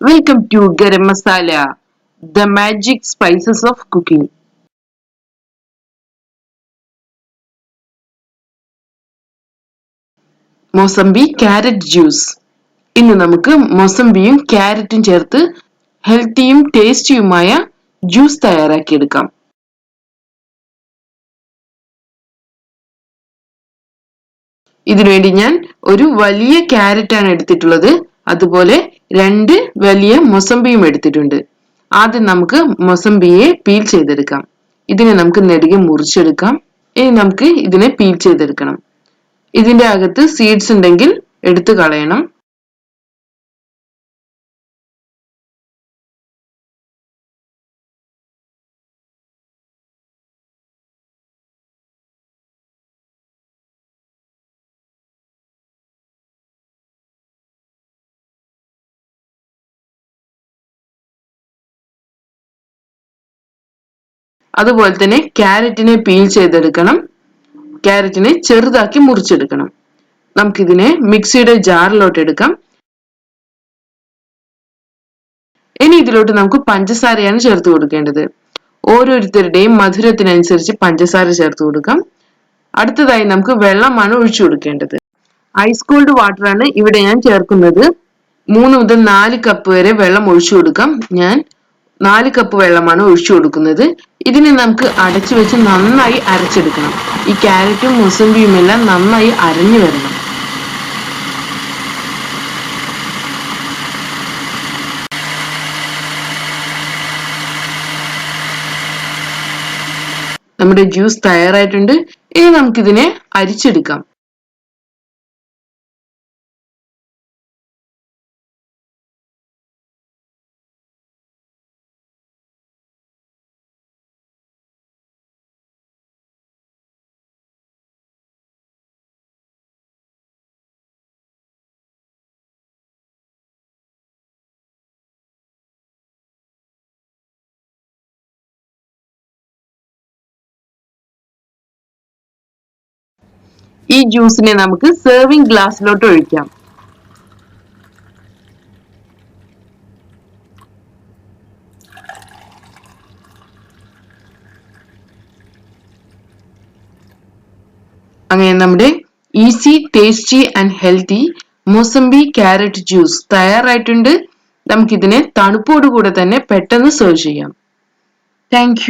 Welcome to garam masala the magic spices of cooking mosambi carrot juice ഇന്ന് നമുക്ക് മൊസംബിയും ക്യാരറ്റും ചേർത്ത് ഹെൽത്തിയും ടേസ്റ്റിയുമായ ജ്യൂസ് തയ്യാറാക്കിയെടുക്കാം. ഇതിനുവേണ്ടി ഞാൻ ഒരു വലിയ ക്യാരറ്റ് ആണ് എടുത്തിട്ടുള്ളത്. അതുപോലെ രണ്ട് വലിയ മൊസംബിയും എടുത്തിട്ടുണ്ട്. ആദ്യം നമുക്ക് മൊസംബിയെ പീൽ ചെയ്തെടുക്കാം. ഇതിനെ നമുക്ക് നെടുകെ മുറിച്ചെടുക്കാം. ഇനി നമുക്ക് ഇതിനെ പീൽ ചെയ്തെടുക്കണം. ഇതിന്റെ അകത്ത് സീഡ്സ് ഉണ്ടെങ്കിൽ എടുത്തു കളയണം. അതുപോലെ തന്നെ ക്യാരറ്റിനെ പീൽ ചെയ്തെടുക്കണം. ക്യാരറ്റിനെ ചെറുതാക്കി മുറിച്ചെടുക്കണം. നമുക്കിതിനെ മിക്സിയുടെ ജാറിലോട്ട് എടുക്കാം. ഇനി ഇതിലോട്ട് നമുക്ക് പഞ്ചസാരയാണ് ചേർത്ത് കൊടുക്കേണ്ടത്. ഓരോരുത്തരുടെയും മധുരത്തിനനുസരിച്ച് പഞ്ചസാര ചേർത്ത് കൊടുക്കാം. അടുത്തതായി നമുക്ക് വെള്ളമാണ് ഒഴിച്ചു കൊടുക്കേണ്ടത്. ഐസ് കോൾഡ് വാട്ടറാണ് ഇവിടെ ഞാൻ ചേർക്കുന്നത്. മൂന്ന് മുതൽ നാല് കപ്പ് വരെ വെള്ളം ഒഴിച്ചു കൊടുക്കാം. ഞാൻ നാല് കപ്പ് വെള്ളമാണ് ഒഴിച്ചു കൊടുക്കുന്നത്. ഇതിനെ നമുക്ക് അടച്ചു വെച്ച് നന്നായി അരച്ചെടുക്കണം. ഈ ക്യാരറ്റും മുസമ്പിയും എല്ലാം നന്നായി അരഞ്ഞു വരണം. നമ്മുടെ ജ്യൂസ് തയ്യാറായിട്ടുണ്ട്. ഇനി നമുക്കിതിനെ അരിച്ചെടുക്കാം. ഈ ജ്യൂസിനെ നമുക്ക് സെർവിംഗ് ഗ്ലാസ്സിലോട്ട് ഒഴിക്കാം. അങ്ങനെ നമ്മുടെ easy tasty and healthy mosambi carrot juice തയ്യാറായിട്ടുണ്ട്. നമുക്കിതിനെ തണുപ്പോടുകൂടെ തന്നെ പെട്ടെന്ന് സെർവ് ചെയ്യാം. താങ്ക്